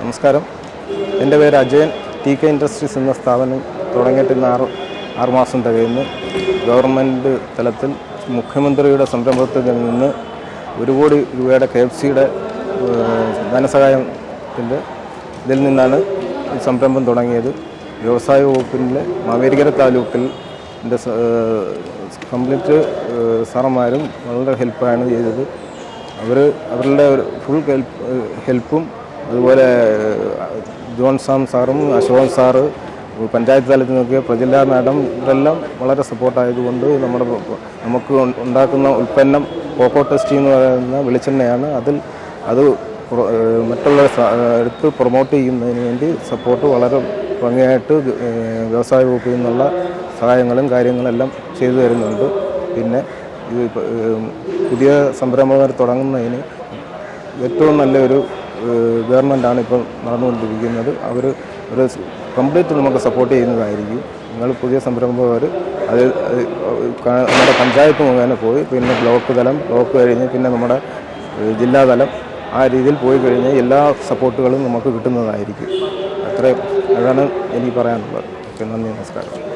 നമസ്കാരം. എന്റെ പേര് അജയൻ. ടി കെ ഇൻഡസ്ട്രീസ് എന്ന സ്ഥാപനം തുടങ്ങിയിട്ട് ഇന്ന് ആറ് ആറുമാസം തികയുന്നു. ഗവൺമെന്റ് തലത്തിൽ മുഖ്യമന്ത്രിയുടെ സംരംഭത്തിൽ നിന്ന് ഒരു കോടി രൂപയുടെ കെ എഫ് സിയുടെ ധനസഹായത്തിന്റെ ഇതിൽ നിന്നാണ് സംരംഭം തുടങ്ങിയത്. വ്യവസായ വകുപ്പിന്റെ മാവേലിക്കര താലൂക്കിൽ എന്റെ കംപ്ലീറ്റ് സാറന്മാരും വളരെ ഹെൽപ്പാണ് ചെയ്തത്. അവർ അവരുടെ ഫുൾ ഹെൽപ്പ് ഹെൽപ്പും അതുപോലെ ജോൺ സാം സാറും അശോകൻ സാറ് പഞ്ചായത്ത് തലത്തിൽ നോക്കിയ പ്രജില്ല മാഡം ഇതെല്ലാം വളരെ സപ്പോർട്ടായതുകൊണ്ട് നമ്മുടെ നമുക്ക് ഉണ്ടാക്കുന്ന ഉൽപ്പന്നം കോക്കോ ടെസ്റ്റി എന്ന് പറയുന്ന വെളിച്ചെണ്ണയാണ്. അതിൽ അത് മറ്റുള്ള എടുത്ത് പ്രൊമോട്ട് ചെയ്യുന്നതിന് വേണ്ടി സപ്പോർട്ട് വളരെ ഭംഗിയായിട്ട് വ്യവസായ വകുപ്പിൽ നിന്നുള്ള സഹായങ്ങളും കാര്യങ്ങളെല്ലാം ചെയ്തു തരുന്നുണ്ട്. പിന്നെ ഇത് പുതിയ സംരംഭകർ തുടങ്ങുന്നതിന് ഏറ്റവും നല്ലൊരു ഗവൺമെന്റാണ് ഇപ്പം നടന്നുകൊണ്ടിരിക്കുന്നത്. അവർ ഒരു കംപ്ലീറ്റ് നമുക്ക് സപ്പോർട്ട് ചെയ്യുന്നതായിരിക്കും. നിങ്ങൾ പുതിയ സംരംഭകർ അത് നമ്മുടെ പഞ്ചായത്ത് മുഖേന പോയി പിന്നെ ബ്ലോക്ക് തലം ബ്ലോക്ക് കഴിഞ്ഞ് പിന്നെ നമ്മുടെ ജില്ലാതലം ആ രീതിയിൽ പോയി കഴിഞ്ഞാൽ എല്ലാ സപ്പോർട്ടുകളും നമുക്ക് കിട്ടുന്നതായിരിക്കും. അത്രയും അതാണ് എനിക്ക് പറയാനുള്ളത്. ഓക്കെ നന്ദി നമസ്കാരം.